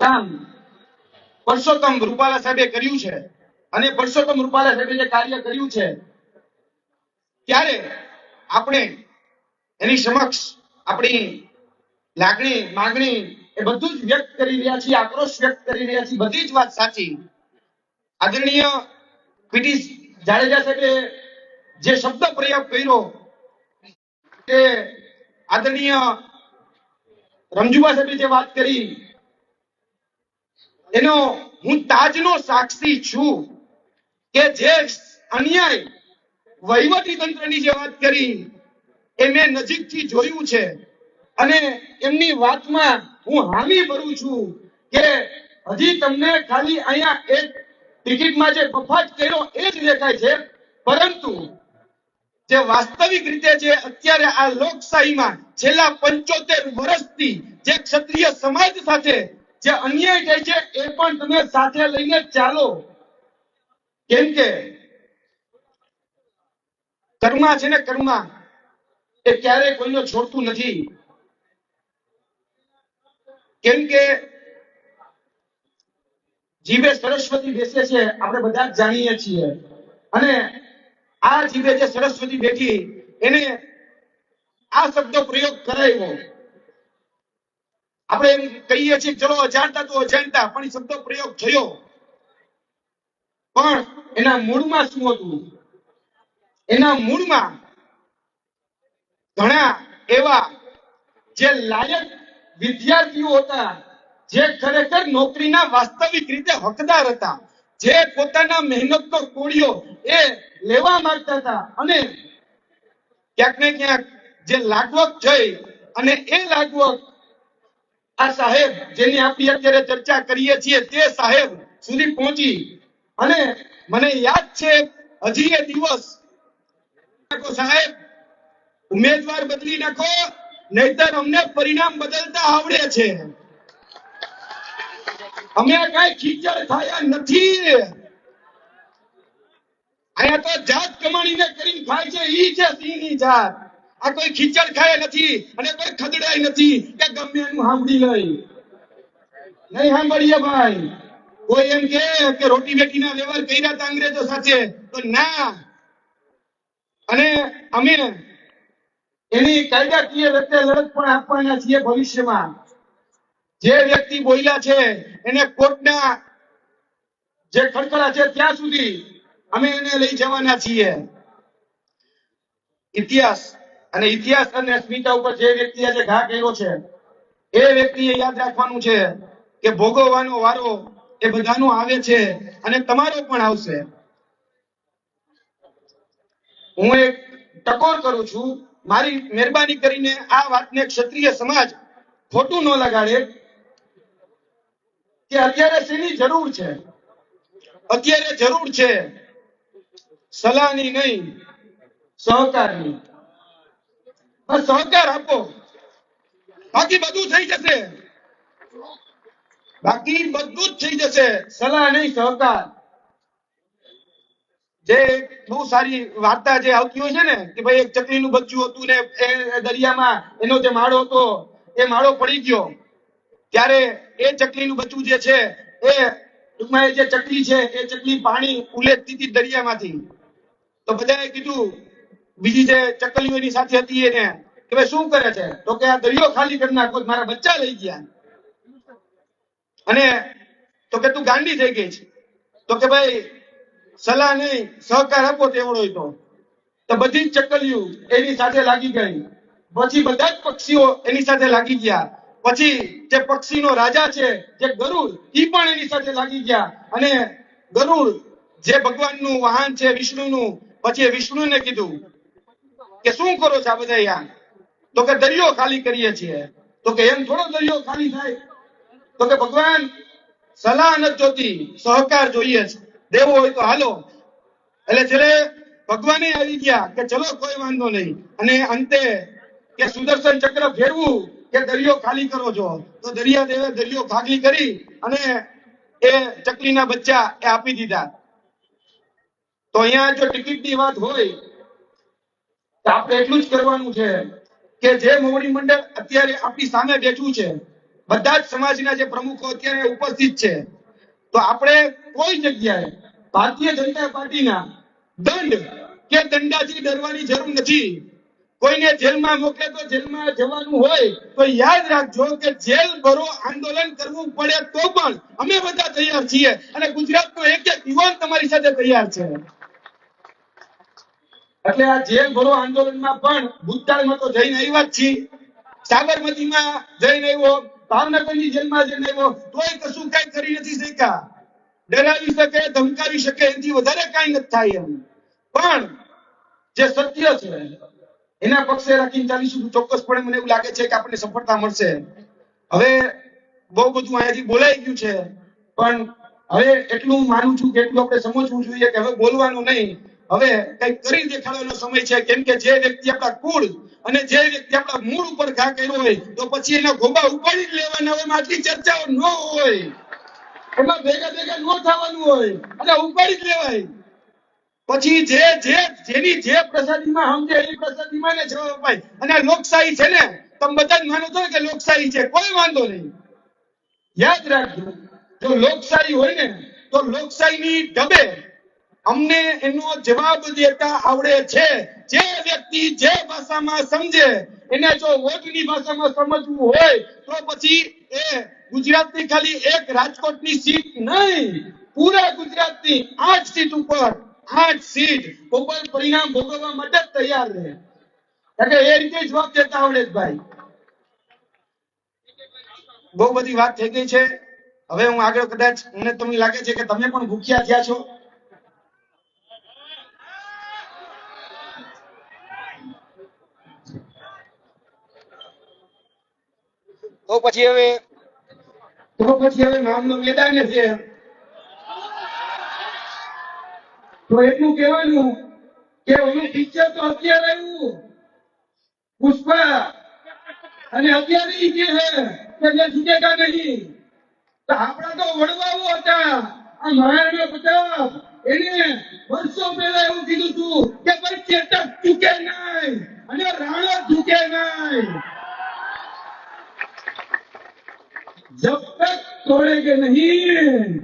કામ. પરસોત્તમ રૂપાલા સાહેબે કર્યું છે અને પરસોત્તમ રૂપાલા સાહેબે જે કાર્ય કર્યું છે, ત્યારે આપણે એની સમક્ષ આપણી લાગણી, માંગણી એ બધું જ વ્યક્ત કરી રહ્યા છીએ, આક્રોશ વ્યક્ત કરી રહ્યા છીએ, બધી જ વાત સાચી. આદરણીય પીટી જાડેજા સાહેબે જે શબ્દ પ્રયોગ કર્યો તે આદરણીય રમજુબા સાહેબે જે વાત કરી એનો હું તાજનો સાક્ષી છું કે જે અન્યાય વહીવટી તંત્રની જે વાત કરી, એ મેં નજીકથી જોયું છે. અને એમની વાતમાં હું હામી ભરું છું કે હજી તમને ખાલી અહીંયા એક ટિકિટમાં જે બફાટ કર્યો એ જ દેખાય છે. પરંતુ જે વાસ્તવિક રીતે જે અત્યારે આ લોકશાહીમાં છેલ્લા પંચોતેર વર્ષથી જે ક્ષત્રિય સમાજ સાથે જે અન્યાય થાય છે, એ પણ તમે સાથે લઈને ચાલો. કેમ કે કર્મા છે ને કર્મા, એ ક્યારેય કોઈને છોડતું નથી. કેમ કે જીવે સરસ્વતી બેસે છે, આપણે બધા જ જાણીએ છીએ. અને આ જીવે જે સરસ્વતી બેઠી, એને આ શબ્દ પ્રયોગ કરાયો. આપણે એમ કહીએ છીએ ચલો અજાણતા તો અજાણતા, પણ શબ્દ પ્રયોગ થયો. પણ એના મૂળમાં શું હતું? એના મૂળમાં ઘણા એવા જે લાયક વિદ્યાર્થીઓ હતા, જે ખરેખર નોકરીના વાસ્તવિક રીતે હકદાર હતા, જે પોતાના મહેનતનો કોળિયો એ લેવા માંગતા હતા અને ક્યાંક ને ક્યાંક જે લાગવક થઈ અને એ લાગવક આ સાહેબ જેની આપણી અત્યારે ચર્ચા કરીએ છીએ તે સાહેબ સુધી પહોંચી. અને મને યાદ છે હજી એ દિવસ. સાહેબ. ઉમેદવાર બદલી નાખો, નહીતર અમને પરિણામ બદલતા આવડે છે. અમે કઈ ખીચડ થયા નથી. અહીંયા તો જાત કમાણીને કરીને ખાય છે, ઈ છે સિંહની જાત. આ કોઈ ખીચડ ખાય નથી અને કોઈ ખદડાય નથી. કે ગમે એનું સાંભળી લઈ. નહીં સાંભળીએ ભાઈ. કોઈ એમ કે કે રોટી બેટીના વ્યવહાર કર્યા હતા અંગ્રેજો સાથે, તો ના. અને અમે એની કાયદાકીય રીતે લડત પણ આપવાના છીએ ભવિષ્યમાં. જે વ્યક્તિ બોલ્યા છે, એને કોર્ટના જે ખડખડા છે ત્યાં સુધી અમે એને લઈ જવાના છીએ. ઇતિહાસ અને ઇતિહાસ અને અસ્મિતા ઉપર જે વ્યક્તિ આજે ઘા કર્યો છે, એ વ્યક્તિએ યાદ રાખવાનું છે કે ભોગવવાનો વારો એ બધાનો આવે છે અને તમારો પણ આવશે. હું એક ટકોર કરું છું, મારી મહેરબાની કરીને આ વાતને ક્ષત્રિય સમાજ ખોટું ન લગાડે કે અત્યારે શેની જરૂર છે? અત્યારે જરૂર છે સલાહની નહીં, સહકારની. બસ સહકાર આપો. બાકી બધું થઈ જશે. બાકી બધું જ થઈ જશે. સલાહ નહીં, સહકાર. જે બહુ સારી વાર્તા જે આવતી હોય છે ને, કે ભાઈ એક ચકલીનું બચ્ચું હતું ને એ દરિયામાં એનો જે માળો હતો, એ માળો પડી ગયો. ત્યારે એ ચકલીનું બચ્ચું જે છે, એ ટૂંકમાં એ જે ચકલી છે, એ ચકલી પાણી ઉલેચતી હતી દરિયામાંથી. તો બધાએ કીધું બીજી જે ચકલીઓ એની સાથે હતી એને, કે ભાઈ શું કરે છે? તો કે આ દરિયો ખાલી કરી નાખો, મારા બચ્ચા લઈ ગયા. અને તો કે તું ગાંડી થઈ ગઈ છે. તો કે ભાઈ, સલાહ નહીં, સહકાર આપો તેવડો તો. તો બધી જ ચકલીઓ એની સાથે લાગી ગઈ. પછી બધા જ પક્ષીઓ એની સાથે લાગી ગયા. પછી જે પક્ષીનો રાજા છે, જે ગરુડ, ઈ પણ એની સાથે લાગી ગયા. અને ગરુડ જે ભગવાનનું વાહન છે, વિષ્ણુનું, પછી એ વિષ્ણુને કીધું કે શું કરો છો આ બધા યાર? તો કે દરિયો ખાલી કરીએ છીએ. તો કે એમ થોડો દરિયો ખાલી થાય. તો કે ભગવાન, સલાહ નથી જોતી, સહકાર જોઈએ છે. દેવો હોય તો હાલો. એટલે છેલ્લે ભગવાને આવી ગયા કે ચલો કોઈ વાંધો નહીં. અને અંતે કે સુદર્શન ચક્ર ફેરવું કે દરિયો ખાલી કરો છો. તો દરિયા દેવે દરિયો ખાલી કરી અને એ ચકલીના બચ્ચા એ આપી દીધા. તો અહીંયા જો ટિકિટની વાત હોય આપણે એટલું જ કરવાનું છે કે જે મોવડી મંડળ અત્યારે આપણી સામે બેઠું છે, બધા જ સમાજના જે પ્રમુખો અત્યારે ઉપસ્થિત છે, તો આપણે કોઈ જગ્યાએ ભારતીય જનતા પાર્ટીના દંડ કે દંડાથી ડરવાની જરૂર નથી. કોઈને જેલમાં મોકલે તો જેલમાં જવાનું હોય, તો યાદ રાખજો કે જેલ ભરો આંદોલન કરવું પડે તો પણ અમે બધા તૈયાર છીએ અને ગુજરાતનો એક એક યુવાન તમારી સાથે તૈયાર છે. એટલે આ જેલ ભરો આંદોલનમાં પણ ભૂતકાળમાં તો જઈને આવ્યા જ છીએ. સાબરમતીમાં જઈને આવ્યો, ભાવનગરની જેલમાં જઈને આવ્યો. તોય કશું કઈ કરી નથી શક્યા. ડરાવી શકે, ધમકાવી શકે, એનાથી વધારે કઈ નથી થાય એમ. પણ જે સત્ય છે, એના પક્ષે રાખીને ચાલીશું. ચોક્કસપણે મને એવું લાગે છે કે આપણને સફળતા મળશે. હવે બહુ બધું અહીંયાથી બોલાઈ ગયું છે. પણ હવે એટલું માનું છું કે એટલું આપણે સમજવું જોઈએ કે હવે બોલવાનું નહીં. હવે કઈ કરી દેખાડવાનો સમય છે. કેમ કે જે વ્યક્તિ આપણા કુળ અને જે વ્યક્તિ આપણા મૂળ ઉપર ઘા કર્યો હોય, તો પછી એના ગોબા ઉપાડી લેવાના હોય આટલી ચર્ચાઓ ન હોય. એમાં ભેગા ભેગા ન થવાનું હોય. અને ઉપાડી જ લેવાય. પછી જે જે, જેની જે પ્રસાદીમાં સમજે એ પ્રસાદીમાં ને જવાબ અપાય. અને લોકશાહી છે ને, તમે બધા જ માનો છો કે લોકશાહી છે. કોઈ વાંધો નહીં. યાદ રાખજો. જો લોકશાહી હોય ને, તો લોકશાહીની ઢબે અમને એનો જવાબ દેતા આવડે છે. જે વ્યક્તિ જે ભાષામાં સમજે, એને જો વોટની ભાષામાં સમજવું હોય, તો પછી એ ગુજરાતની ખાલી એક રાજકોટની સીટ નહીં, પૂરા ગુજરાતની આઠ સીટ ઉપર, આઠ સીટ ઉપર પરિણામ ભોગવવા માટે તૈયાર રહે. એટલે એ રીતે જવાબ દેતા આવડે ભાઈ. બહુ બધી વાત થઈ ગઈ છે. હવે હું આગળ કદાચ, મને તમને લાગે છે કે તમે પણ ભૂખ્યા થયા છો. તો પછી હવે તો પછી હવે નામનું મેદાન છે. તો એટલું કહેવાનું કે ઓલું પિક્ચર તો અત્યારે આવ્યું. પુષ્પા, અને અત્યારે ઈ છે કે જે છૂટેગા નહીં. તો આપણા તો વડવાઓ હતા. આ મહારાણા પ્રતાપ એને વર્ષો પહેલા એવું કીધું હતું કે ચેતક ચૂકે નહીં. અને રાણા ચૂકે નહીં. जब तक तोड़ेंगे नहीं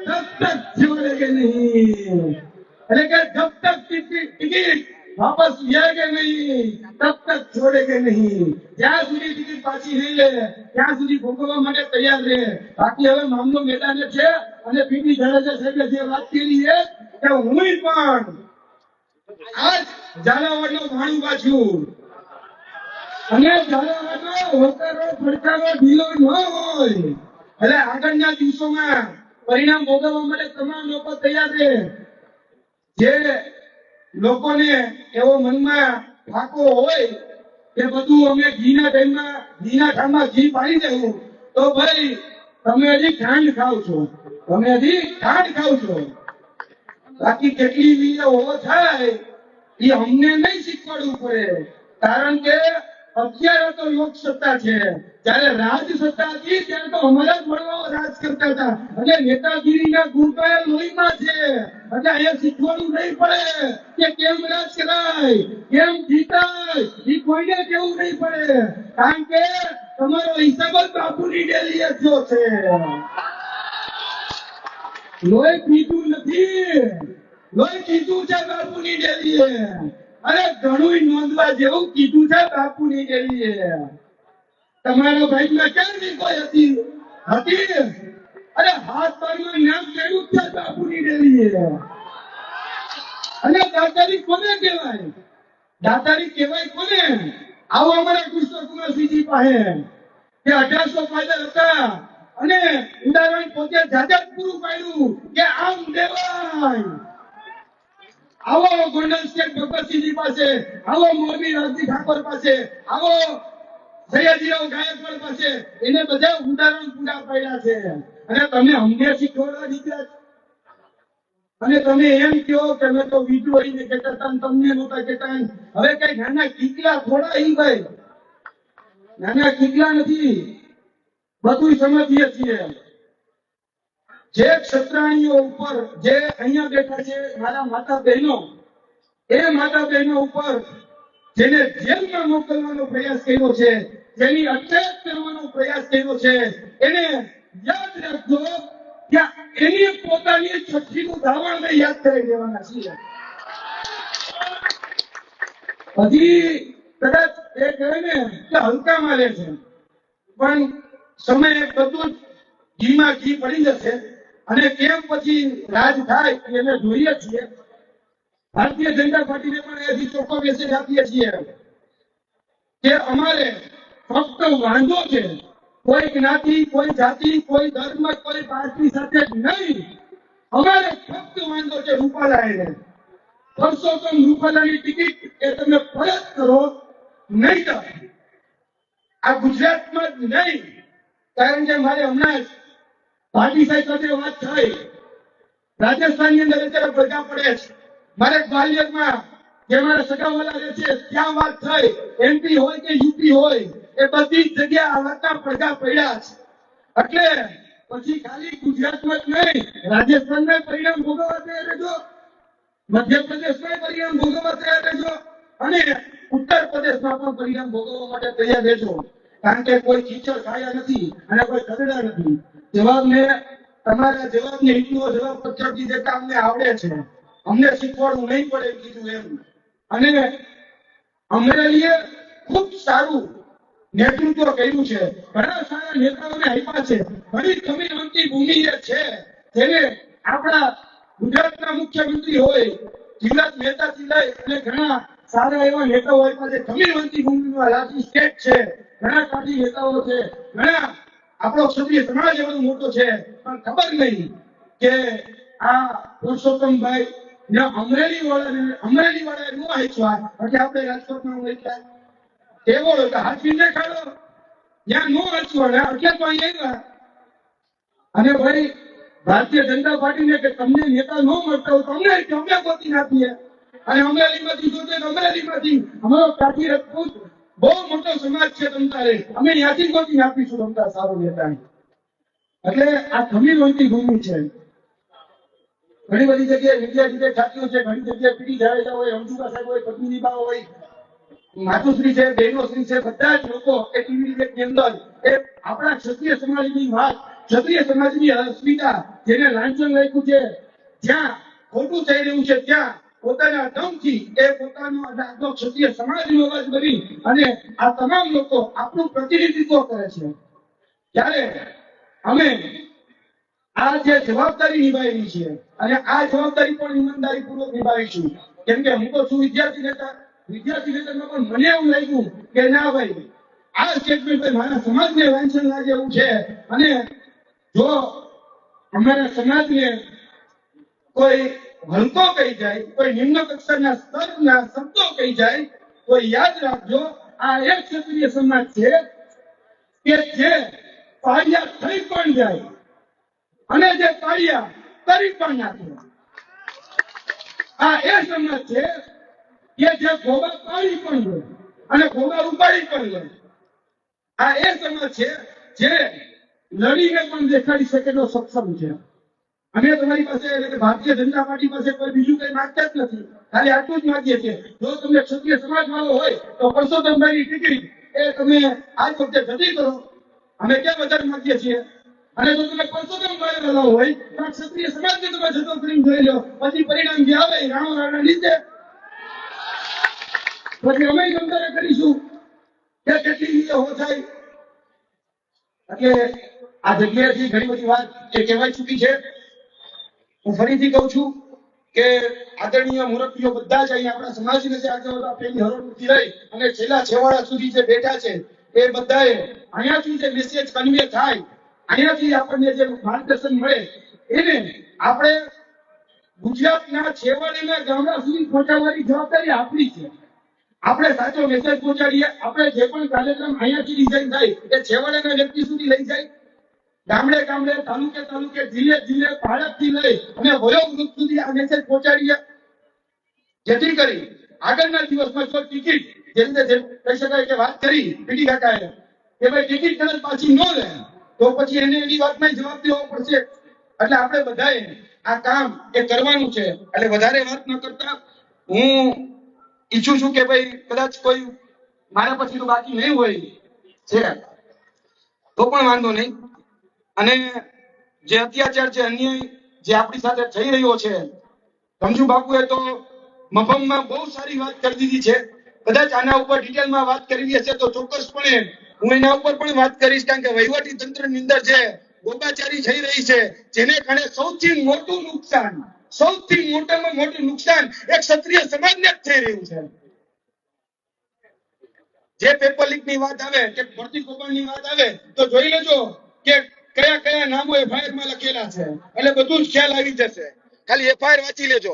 तब तक छोड़ेंगे नहीं એટલે કે જબ તક ટિકિટ ટિકિટ વાપસ લેગે નહીં તબ તક છોડેગે નહીં જ્યાં સુધી ટિકિટ પાછી નહીં લે ત્યાં સુધી ભોગવવા માટે તૈયાર રહે બાકી હવે મામલો મેદાને છે અને પીટી જાડેજા સાહેબે જે વાત કરી છે કે હું પણ આજ ઝાલાવાડનો ભાણું પાછું અને પડકારો ઢીલો ન હોય. એટલે આગળના દિવસોમાં પરિણામ ભોગવવા માટે તમામ લોકો તૈયાર છે જે લોકોને એવો મનમાં ફાકો હોય કે બધું અમે ઘીના ટાઈમમાં, ઘીના ઠામમાં ઘી પાડી દેવું, તો ભાઈ તમે હજી ખાંડ ખાવ છો. તમે હજી ખાંડ ખાવ છો. બાકી કેટલી વીરો થાય એ અમને નહીં શીખવાડવું પડે. કારણ કે અત્યારે તો યોગ સત્તા છે. જ્યારે રાજ સત્તા હતી, ત્યારે તો અમારા જ વડવાઓ રાજ કરતા હતા. અને નેતાગીરીના ગુણ તો લોહીમાં છે. એટલે અહીંયા શીખવાનું નહીં પડે કે કેમ રાજ કરાય, કેમ જીતાય, એ કોઈને કેવું નહીં પડે. કારણ કે તમારો હિસાબ જ બાપુની ડેલી થયો છે. લોહી પીધું નથી. લોહી પીધું છે બાપુની ડેલીએ. અરે ઘણું નોંધવા જેવું કીધું છે બાપુ ની જઈએ તમારો ભાઈ માં કેમ ની કોઈ હતી. હતી અરે હાથ પગમાં નામ કર્યું છે બાપુ ની ડેલીએ અને દાતારી કોને કહેવાય? દાતારી કહેવાય કોને? આવો અમારા કૃષ્ણકુમારસિંહજી પાસે. કે અઢારસો ફાધર હતા અને ઉદાહરણ પોતે જાતે પૂરું પાડ્યું કે આમ દેવાય આવો ગોંડલ સ્ટેટ ભગવતસિંહજી પાસે આવો મોરબી રાજજી ઠાકોર પાસે આવો સયાજીરાવ ગાયકવાડ પાસે, એને બધા ઉદાહરણ પૂરા પાડ્યા છે. અને તમે અમને શીખવાડવા દીધા. અને તમે એમ કહો કે અમે તો વિદ્રોહીને કહેતા હતા તમને નહોતા કહેતા હવે કઈ નાના કીકલા થોડા ઈ ભાઈ. નાના કીકલા નથી. બધું સમજીએ છીએ. જે ક્ષત્રાણીઓ ઉપર જે અહીંયા બેઠા છે, મારા માતા બહેનો એ માતા બહેનો ઉપર જેને જેલમાં મોકલવાનો પ્રયાસ કર્યો છે, જેની અટકાયત કરવાનો પ્રયાસ કર્યો છે, એને યાદ રાખજો કે એની પોતાની છઠ્ઠીનું ધાવણને યાદ કરી દેવાના છીએ. હજી કદાચ એ કહે ને કે હલકા મારે છે, પણ સમય બધું ઘીમાં ઘી પડી જશે. અને કેમ પછી રાજ થાય એને જોઈએ છીએ. ભારતીય જનતા પાર્ટીને પણ એથી ચોખ્ખો મેસેજ આપીએ છીએ કે અમારે ફક્ત વાંધો છે. કોઈ જ્ઞાતિ કોઈ જાતિ, કોઈ ધર્મ, કોઈ પાર્ટી સાથે નહીં. અમારે ફક્ત વાંધો છે રૂપાલાને. પરસોત્તમ રૂપાલાની ટિકિટ એ તમે પરત કરો, નહીં આ ગુજરાતમાં જ નહીં. કારણ કે મારે હમણાં જ ભાટી સાહેબ વાત થઈ. રાજસ્થાનની અંદર અત્યારે ભેગા પડે છે. મારે ગ્વાલિયરમાં જે મારા સગાવાલા રહે છે, ત્યાં વાત થઈ. એમપી હોય કે યુપી હોય, એ બધી જ જગ્યા આ વાતના પડ્યા છે. એટલે પછી ખાલી ગુજરાતમાં જ નહીં રાજસ્થાનમાં પરિણામ ભોગવવા તૈયાર રહેજો. મધ્યપ્રદેશમાં પરિણામ ભોગવવા તૈયાર રહેજો. અને ઉત્તર પ્રદેશમાં પણ પરિણામ ભોગવવા માટે તૈયાર રહેજો. કારણ કે કોઈ ખીચડ ખાયા નથી અને કોઈ ખગડા નથી. જવાબને, તમારા જવાબને હિન્દુઓ જવાબ પછાડતી દેતા અમને આવડે છે. અમને શીખવાડવું નહીં પડે કીધું એમ. અને અમરેલીએ ખૂબ સારું નેતૃત્વ કર્યું છે. ઘણા સારા નેતાઓને આપ્યા છે. ઘણી કમીનવંતી ભૂમિ જે છે, જેને આપણા ગુજરાતના મુખ્યમંત્રી હોય, જિલ્લા નેતાથી લઈ અને ઘણા સારા એવા નેતાઓ આપ્યા છે. કમીનવંતી ભૂમિમાં રાજી સ્ટેટ છે. ઘણા પાર્ટી નેતાઓ છે. ઘણા આપણો ક્ષત્રિય સમાજ એવો મોટો છે, પણ ખબર નહીં કે આ પુરુષોત્તમભાઈ ને અમરેલી વાળાને, અમરેલી વાળાએ નો હાચવા એટલે આપણે રાજકોટમાં વેચ્યા એવો તો હાચવીને ખાડો ત્યાં નો હાચવા ને એટલે તો અહીંયા આવ્યા. અને ભાઈ, ભારતીય જનતા પાર્ટીને કે તમને નેતા નો મળતા હોય તો અમને કે અમે ગોતી નાખીએ. અને અમરેલીમાંથી જોતે અમરેલીમાંથી. અમારો કાઠી રજપૂત બહુ મોટો સમાજ છે તમતારે. અમે યાચી ગોતી આપીશું તમતા સારો નેતા એટલે આ ખમીરવંતી ભૂમિ છે. ઘણી બધી જગ્યાએ વિદ્યાર્થી ઠાકીઓ છે, ઘણી જગ્યાએ પીડી જાડેજા હોય રમજુબા સાહેબ હોય પત્ની બા હોય, માતુશ્રી છે, બહેનોશ્રી છે, બધા જ લોકો એ ટીવી ની અંદર, એ આપણા ક્ષત્રિય સમાજની વાત, ક્ષત્રિય સમાજની અસ્મિતા જેને લાંચન લખ્યું છે, જ્યાં ખોટું થઈ રહ્યું છે, ત્યાં પોતાના દમથી એ પોતાનો આખો ક્ષત્રિય સમાજનો અવાજ બની અને આ તમામ લોકો આપણું પ્રતિનિધિત્વ કરે છે. ત્યારે અમે આ જે જવાબદારી નિભાવી છે અને આ જવાબદારી પણ ઈમાનદારી પૂર્વક નિભાવીશું. કેમ કે હું તો છું વિદ્યાર્થી નેતા. વિદ્યાર્થી નેતામાં પણ મને એવું લાગ્યું કે ના ભાઈ, આ સ્ટેટમેન્ટ મારા સમાજને વાંચન લાગે એવું છે. અને જો અમારા સમાજને કોઈ હલકો કહી જાય, કોઈ નિમ્ન કક્ષાના સ્તરના શબ્દો કહી જાય તો યાદ રાખજો. આ એક ક્ષત્રિય સમાજ છે કે જે પાળિયા થઈ પણ જાય અને જે પાળિયા કરી પણ નાખે આ એ સમાજ છે કે જે ગોબા પાડી પણ લે અને ગોબા ઉપાડી પણ લે. આ એ સમાજ છે જે લડીને પણ દેખાડી શકે તો સક્ષમ છે. અમે તમારી પાસે ભારતીય જનતા પાર્ટી પાસે કોઈ બીજું કઈ માંગતા જ નથી. ખાલી આટલું જ માંગીએ છીએ. જો તમને ક્ષત્રિય સમાજ વાળો હોય, તો પરસોત્તમભાઈની ટિકિટ એ તમે આ વખતે જતી કરો. અમે ક્યાં વધારે માંગીએ છીએ? અને જો તમે પરસોત્તમભાઈ વાળો હોય, તો ક્ષત્રિય સમાજને તમે જતો કરીને જોઈ લો. પછી પરિણામ જે આવે રાણો રાણા લીધે પછી અમે ગમદારે કરીશું. કે કેટલી રીતે હો થાય. એટલે આ જગ્યાએથી ઘણી બધી વાત એ કહેવાય ચૂકી છે. હું ફરીથી કહું છું કે આદરણીય મુરબ્બીઓ બધા જ અહીંયા આપણા સમાજને જે આગળ પેલી હરોળથી લઈ અને છેલ્લા છેવાડા સુધી જે બેઠા છે, એ બધાએ અહીંયાથી જે મેસેજ કન્વે થાય, અહીંયાથી આપણને જે માર્ગદર્શન મળે, એને આપણે ગુજરાતના છેવાડીના ગામડા સુધી પહોંચાડવાની જવાબદારી આપણી છે. આપણે સાચો મેસેજ પહોંચાડીએ, આપણે જે પણ કાર્યક્રમ અહીંયાથી ડિઝાઇન થાય, એ છેવાડાના વ્યક્તિ સુધી લઈ જાય ગામડે ગામડે, તાલુકે તાલુકે, જિલ્લે જિલ્લે ભારતથી લઈ અને વયો સુધી આ મેસેજ પહોંચાડીએ. જેથી કરી આગળના દિવસમાં જો ટિકિટ જે રીતે કહી શકાય કે વાત કરી, પીટી કાકાએ, કે ભાઈ ટિકિટ કદાચ પાછી ન લે, તો પછી એને એની વાતમાં જવાબ દેવો પડશે. એટલે આપણે બધાએ આ કામ એ કરવાનું છે. એટલે વધારે વાત ન કરતા. હું ઈચ્છું છું કે ભાઈ કદાચ કોઈ મારા પછી તો બાકી નહીં હોય, છે. તો પણ વાંધો નહીં. અને જે અત્યાચાર છે, અન્યાય જે આપણી સાથે થઈ રહ્યો છે રમજુ બાપુએ તો મફમમાં બહુ સારી વાત કરી દીધી છે. કદાચ આના ઉપર ડિટેલમાં વાત કરવી હશે તો ચોક્કસપણે હું એના ઉપર પણ વાત કરીશ, કારણ કે વહીવટી તંત્રની અંદર જે ગોબાચારી થઈ રહી છે, જેને કારણે સૌથી મોટું નુકસાન, સૌથી મોટામાં મોટું નુકસાન એક ક્ષત્રિય સમાજને જ થઈ રહ્યું છે. જે પેપર લીકની વાત આવે, કે ભરતી કૌભાંડની વાત આવે, તો જોઈ લેજો કે કયા કયા નામો એફઆઈઆરમાં લખેલા છે? એટલે બધું જ ખ્યાલ આવી જશે. ખાલી એફઆઈઆર વાંચી લેજો.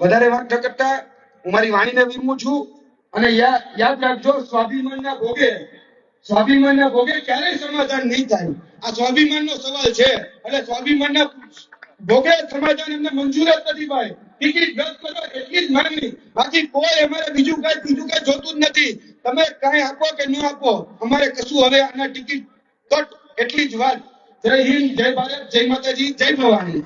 વધારે વાત ન કરતા, હું મારી વાણીને વિરમું છું અને યાદ રાખજો, સ્વાભિમાનના ભોગે સ્વાભિમાનના ભોગે ક્યારેય સમાધાન નહીં થાય. આ સ્વાભિમાનનો સવાલ છે. એટલે સ્વાભિમાનના ભોગે સમાધાન એમને મંજૂર જ નથી ભાઈ. ટિકિટ રદ કરો, એટલી જ માંગણી. બાકી કોઈ અમારે બીજું કઈ બીજું કઈ જોતું જ નથી. તમે કઈ આપો કે ન આપો, અમારે કશું હવે આના ટિકિટ કટ, એટલી જ વાત. જય હિન્દ, જય ભારત, જય માતાજી, જય ભવાની.